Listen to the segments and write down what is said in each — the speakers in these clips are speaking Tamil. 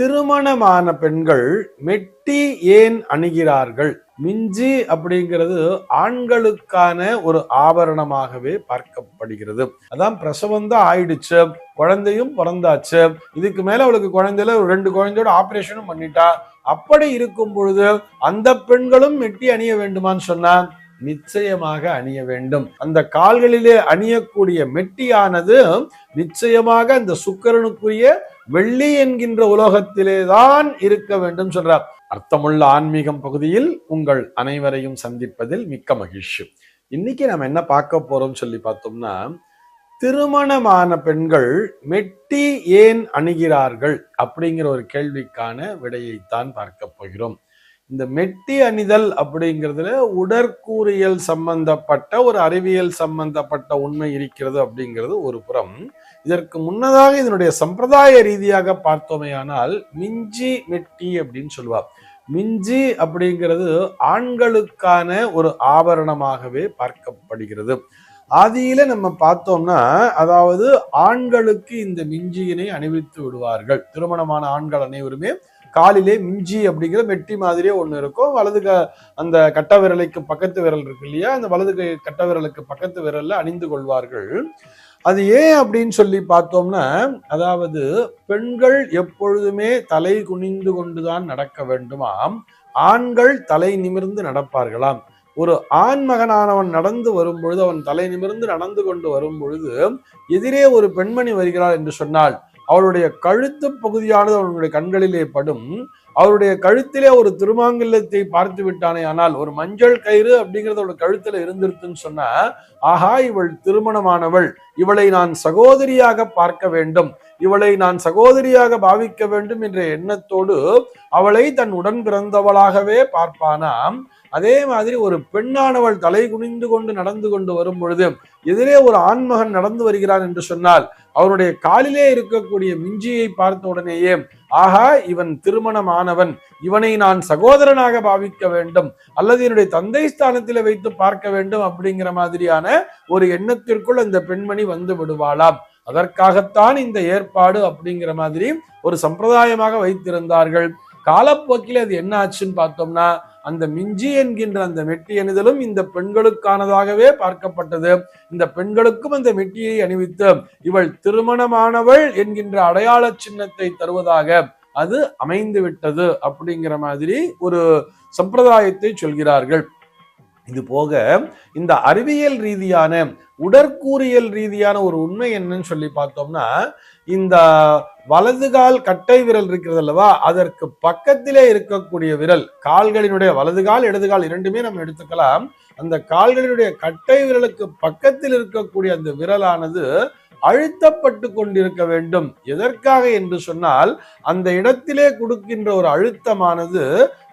திருமணமான பெண்கள் மெட்டி ஏன் அணிகிறார்கள்? மிஞ்சி அப்படிங்கிறது ஆண்களுக்கான ஒரு ஆபரணமாகவே பார்க்கப்படுகிறது. அதான் பிரசவம் தான் ஆயிடுச்சு. குழந்தையும் பிறந்தாச்சு. இதுக்கு மேல அவளுக்கு குழந்தையில ஒரு ரெண்டு குழந்தையோட ஆபரேஷனும் பண்ணிட்டா. அப்படி இருக்கும் பொழுது அந்த பெண்களும் மெட்டி அணிய வேண்டுமான்னு சொன்னா நிச்சயமாக அணிய வேண்டும். அந்த கால்களிலே அணியக்கூடிய மெட்டியானது நிச்சயமாக இந்த சுக்கரனுக்குரிய வெள்ளி என்கின்ற உலோகத்திலே தான் இருக்க வேண்டும் சொல்றார். அர்த்தமுள்ள ஆன்மீகம் பகுதியில் உங்கள் அனைவரையும் சந்திப்பதில் மிக்க மகிழ்ச்சி. இன்னைக்கு நம்ம என்ன பார்க்க போறோம் சொல்லி பார்த்தோம்னா திருமணமான பெண்கள் மெட்டி ஏன் அணிகிறார்கள் அப்படிங்கிற ஒரு கேள்விக்கான விடையைத்தான் பார்க்க போகிறோம். இந்த மெட்டி அணிதல் அப்படிங்கிறதுல உடற்கூறியல் சம்பந்தப்பட்ட ஒரு அறிவியல் சம்பந்தப்பட்ட உண்மை இருக்கிறது அப்படிங்கிறது ஒரு புறம். இதற்கு முன்னதாக இதனுடைய சம்பிரதாய ரீதியாக பார்த்தோமேயானால் மிஞ்சி மெட்டி அப்படின்னு சொல்லுவா. மிஞ்சி அப்படிங்கிறது ஆண்களுக்கான ஒரு ஆபரணமாகவே பார்க்கப்படுகிறது. ஆதியில நம்ம பார்த்தோம்னா அதாவது ஆண்களுக்கு இந்த மிஞ்சியினை அணிவித்து விடுவார்கள். திருமணமான ஆண்கள் அனைவருமே காலிலே மிஞ்சி அப்படிங்கிற மெட்டி மாதிரியே ஒன்று இருக்கும். வலது க அந்த கட்ட விரலைக்கு பக்கத்து விரல் இருக்கு இல்லையா? அந்த வலது கை கட்ட விரலுக்கு பக்கத்து விரல்ல அணிந்து கொள்வார்கள். அது ஏன் அப்படின்னு சொல்லி பார்த்தோம்னா அதாவது பெண்கள் எப்பொழுதுமே தலை குனிந்து கொண்டுதான் நடக்க வேண்டுமாம். ஆண்கள் தலை நிமிர்ந்து நடப்பார்களாம். ஒரு ஆண் மகனானவன் நடந்து வரும் பொழுது அவன் தலை நிமிர்ந்து நடந்து கொண்டு வரும் பொழுது எதிரே ஒரு பெண்மணி வருகிறாள் என்று சொன்னால் அவளுடைய கழுத்து பகுதியானது அவனுடைய கண்களிலே படும். அவருடைய கழுத்திலே ஒரு திருமாங்கல்யத்தை பார்த்து விட்டானே ஆனால் ஒரு மஞ்சள் கயிறு அப்படிங்கிறது அவளோட கழுத்துல இருந்திருக்குன்னு சொன்னா ஆஹா இவள் திருமணமானவள். இவளை நான் சகோதரியாக பார்க்க வேண்டும். இவளை நான் சகோதரியாக பாவிக்க வேண்டும் என்ற எண்ணத்தோடு அவளை தன் உடன் பிறந்தவளாகவே பார்ப்பானாம். அதே மாதிரி ஒரு பெண்ணானவள் தலை குனிந்து கொண்டு நடந்து கொண்டு வரும் பொழுது எதிரே ஒரு ஆண்மகன் நடந்து வருகிறான் என்று சொன்னால் அவருடைய காலிலே இருக்கக்கூடிய மிஞ்சியை பார்த்த உடனேயே ஆஹா இவன் திருமணமானவன். இவனை நான் சகோதரனாக பாவிக்க வேண்டும். அல்லது என்னுடைய தந்தை ஸ்தானத்தில் வைத்து பார்க்க வேண்டும் அப்படிங்கிற மாதிரியான ஒரு எண்ணத்திற்குள் அந்த பெண்மணி வந்து விடுவாளாம். அதற்காகத்தான் இந்த ஏற்பாடு அப்படிங்கிற மாதிரி ஒரு சம்பிரதாயமாக வைத்திருந்தார்கள். காலப்போக்கில் அது என்ன ஆச்சுன்னு பார்த்தோம்னா அந்த மிஞ்சி என்கின்ற அந்த மெட்டி அணிதலும் இந்த பெண்களுக்கானதாகவே பார்க்கப்பட்டது. இந்த பெண்களுக்கும் அந்த மெட்டியை அணிவித்து இவள் திருமணமானவள் என்கின்ற அடையாள சின்னத்தை தருவதாக அது அமைந்து விட்டது அப்படிங்கிற மாதிரி ஒரு சம்பிரதாயத்தை சொல்கிறார்கள். இது போக இந்த அறிவியல் ரீதியான உடற்கூறியல் ரீதியான ஒரு உண்மை என்னன்னு சொல்லி பார்த்தோம்னா இந்த வலதுகால் கட்டை விரல் இருக்கிறது அல்லவா? அதற்கு பக்கத்திலே இருக்கக்கூடிய விரல் கால்களினுடைய வலதுகால் இடதுகால் இரண்டுமே நம்ம எடுத்துக்கலாம். அந்த கால்களினுடைய கட்டை விரலுக்கு பக்கத்தில் இருக்கக்கூடிய அந்த விரலானது அழுத்தப்பட்டு கொண்டிருக்க வேண்டும். எதற்காக என்று சொன்னால் அந்த இடத்திலே கொடுக்கின்ற ஒரு அழுத்தமானது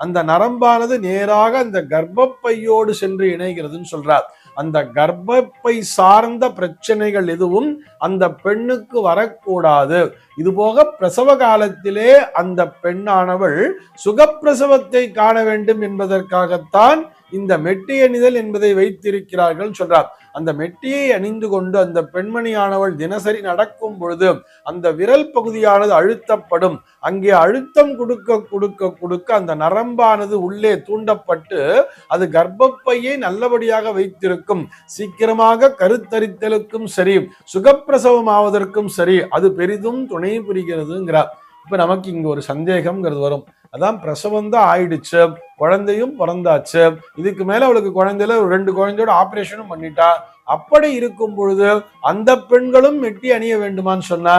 அந்த நரம்பானது நேராக அந்த கர்ப்பப்பையோடு சென்று இணைகிறதுன்னு சொல்றார். அந்த கர்ப்பப்பை சார்ந்த பிரச்சனைகள் எதுவும் அந்த பெண்ணுக்கு வரக்கூடாது. இது போக பிரசவ காலத்திலே அந்த பெண்ணானவள் சுகப்பிரசவத்தை காண வேண்டும் என்பதற்காகத்தான் இந்த மெட்டி அணிதல் என்பதை வைத்திருக்கிறார்கள் சொல்றார். அந்த மெட்டியை அணிந்து கொண்டு அந்த பெண்மணியானவள் தினசரி நடக்கும் பொழுது அந்த விரல் பகுதியானது அழுத்தப்படும். அங்கே அழுத்தம் கொடுக்க கொடுக்க கொடுக்க அந்த நரம்பானது உள்ளே தூண்டப்பட்டு அது கர்ப்பப்பையை நல்லபடியாக வைத்திருக்கும். சீக்கிரமாக கருத்தரித்தலுக்கும் சரி சுகப்பிரசவம் ஆவதற்கும் சரி அது பெரிதும் துணை புரிகிறதுங்கிறார். இப்போ நமக்கு இங்கே ஒரு சந்தேகம்ங்கிறது வரும். அதான் பிரசவம் தான் ஆயிடுச்சு. குழந்தையும் பிறந்தாச்சு. இதுக்கு மேலே அவளுக்கு குழந்தையில ஒரு ரெண்டு குழந்தையோட ஆப்ரேஷனும் பண்ணிட்டா. அப்படி இருக்கும் பொழுது அந்த பெண்களும் மெட்டி அணிய வேண்டுமான்னு சொன்னா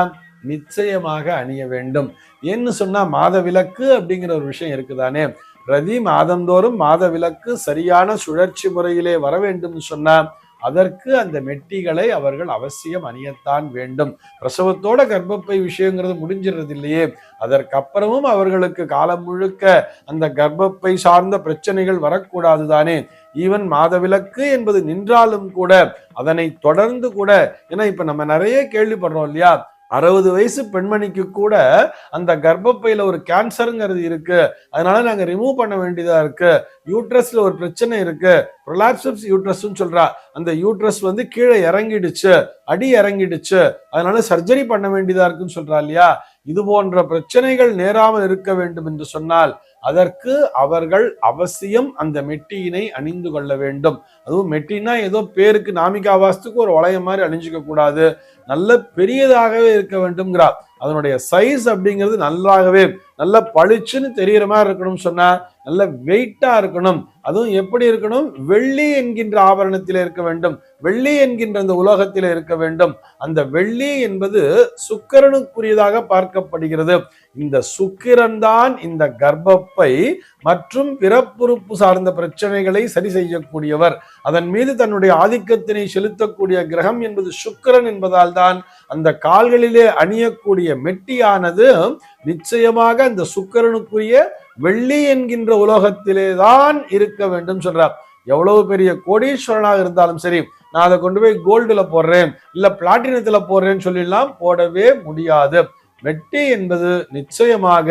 நிச்சயமாக அணிய வேண்டும். ஏன்னு சொன்னா மாதவிலக்கு அப்படிங்கிற ஒரு விஷயம் இருக்குதானே? பிரதி மாதந்தோறும் மாதவிலக்கு சரியான சுழற்சி முறையிலே வர வேண்டும் சொன்னா அதற்கு அந்த மெட்டிகளை அவர்கள் அவசியம் அணியத்தான் வேண்டும். பிரசவத்தோட கர்ப்பப்பை விஷயங்கிறது முடிஞ்சிடுறது இல்லையே அதற்கப்புறமும் அவர்களுக்கு காலம் முழுக்க அந்த கர்ப்பப்பை சார்ந்த பிரச்சனைகள் வரக்கூடாது தானே ஈவன் மாதவிலக்கு என்பது நின்றாலும் கூட அதனை தொடர்ந்து கூட ஏன்னா இப்ப நம்ம நிறைய கேள்விப்படுறோம் இல்லையா? அறுபது வயசு பெண்மணிக்கு கூட அந்த கர்ப்பப்பையில ஒரு கேன்சருங்கிறது இருக்கு. அதனால நாங்க ரிமூவ் பண்ண வேண்டியதா இருக்கு. யூட்ரஸ்ல ஒரு பிரச்சனை இருக்கு. ப்ரொலாப்சப்ஸ் யூட்ரஸ்ன்னு சொல்றா. அந்த யூட்ரஸ் வந்து கீழே இறங்கிடுச்சு. அடி இறங்கிடுச்சு. அதனால சர்ஜரி பண்ண வேண்டியதா இருக்குன்னு சொல்றா இல்லையா? இது போன்ற பிரச்சனைகள் நேராமல் இருக்க வேண்டும் என்று சொன்னால் அதற்கு அவர்கள் அவசியம் அந்த மெட்டியினை அணிந்து கொள்ள வேண்டும். அதுவும் மெட்டினா ஏதோ பேருக்கு நாமிகா வாஸ்துக்கு ஒரு வளையம் மாதிரி அணிஞ்சிக்க கூடாது. நல்ல பெரியதாகவே இருக்க வேண்டும்ங்கிறார். அதனுடைய சைஸ் அப்படிங்கிறது நல்லாகவே நல்ல பளிச்சுன்னு தெரியற மாதிரி இருக்கணும்னு சொன்னா நல்ல வெயிட்டா இருக்கணும். அதுவும் எப்படி இருக்கணும்? வெள்ளி என்கின்ற ஆபரணத்தில் இருக்க வேண்டும். வெள்ளி என்கின்ற அந்த உலோகத்தில் இருக்க வேண்டும். அந்த வெள்ளி என்பது சுக்கிரனுக்குரியதாக பார்க்கப்படுகிறது. இந்த சுக்கிரன் தான் இந்த கர்ப்பப்பை மற்றும் பிறப்புறுப்பு சார்ந்த பிரச்சனைகளை சரி செய்யக்கூடியவர். அதன் மீது தன்னுடைய ஆதிக்கத்தினை செலுத்தக்கூடிய கிரகம் என்பது சுக்கிரன் என்பதால் தான் அந்த கால்களிலே அணியக்கூடிய மெட்டியானது நிச்சயமாக அந்த சுக்கிரனுக்குரிய வெள்ளி என்கின்ற உலோகத்திலே தான் இருக்க வேண்டும் சொல்றார். எவ்வளவு பெரிய கோடீஸ்வரனாக இருந்தாலும் சரி நான் அதை கொண்டு போய் கோல்டுல போடுறேன் இல்ல பிளாட்டினத்துல போடுறேன்னு சொல்லிடலாம் போடவே முடியாது. வெட்டி என்பது நிச்சயமாக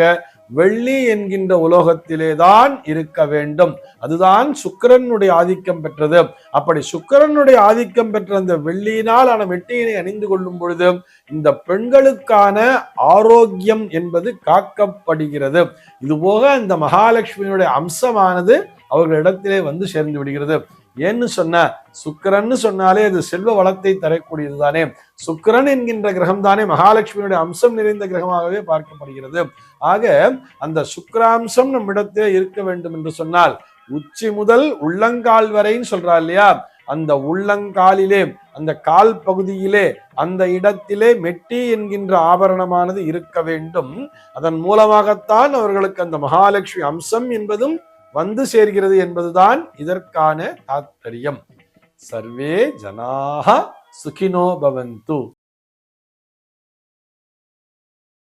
வெள்ளி என்கின்ற உலோகத்திலே தான் இருக்க வேண்டும். அதுதான் சுக்கிரனுடைய ஆதிக்கம் பெற்றது. அப்படி சுக்கிரனுடைய ஆதிக்கம் பெற்ற அந்த வெள்ளியினால் ஆன வெட்டியினை அணிந்து கொள்ளும் பொழுது இந்த பெண்களுக்கான ஆரோக்கியம் என்பது காக்கப்படுகிறது. இதுபோக இந்த மகாலட்சுமியினுடைய அம்சமானது அவர்களிடத்திலே வந்து சேர்ந்து விடுகிறது. ஏன்னு சொன்ன சுக்கரன்னு சொன்னாலே அது செல்வ வளத்தை தரக்கூடியது தானே சுக்கிரன் என்கின்ற கிரகம் தானே மகாலட்சுமியுடைய அம்சம் நிறைந்த கிரகமாகவே பார்க்கப்படுகிறது. ஆக அந்த சுக்கராம்சம் நம்மிடத்திலே இருக்க வேண்டும் என்று சொன்னால் உச்சி முதல் உள்ளங்கால் வரைன்னு சொல்றா இல்லையா? அந்த உள்ளங்காலிலே அந்த கால் பகுதியிலே அந்த இடத்திலே மெட்டி என்கின்ற ஆபரணமானது இருக்க வேண்டும். அதன் மூலமாகத்தான் அவர்களுக்கு அந்த மகாலட்சுமி அம்சம் என்பதும் வந்து சேர்கிறது என்பதுதான் இதற்கான தாத்பரியம். சர்வே ஜனாக சுகினோ பவந்து.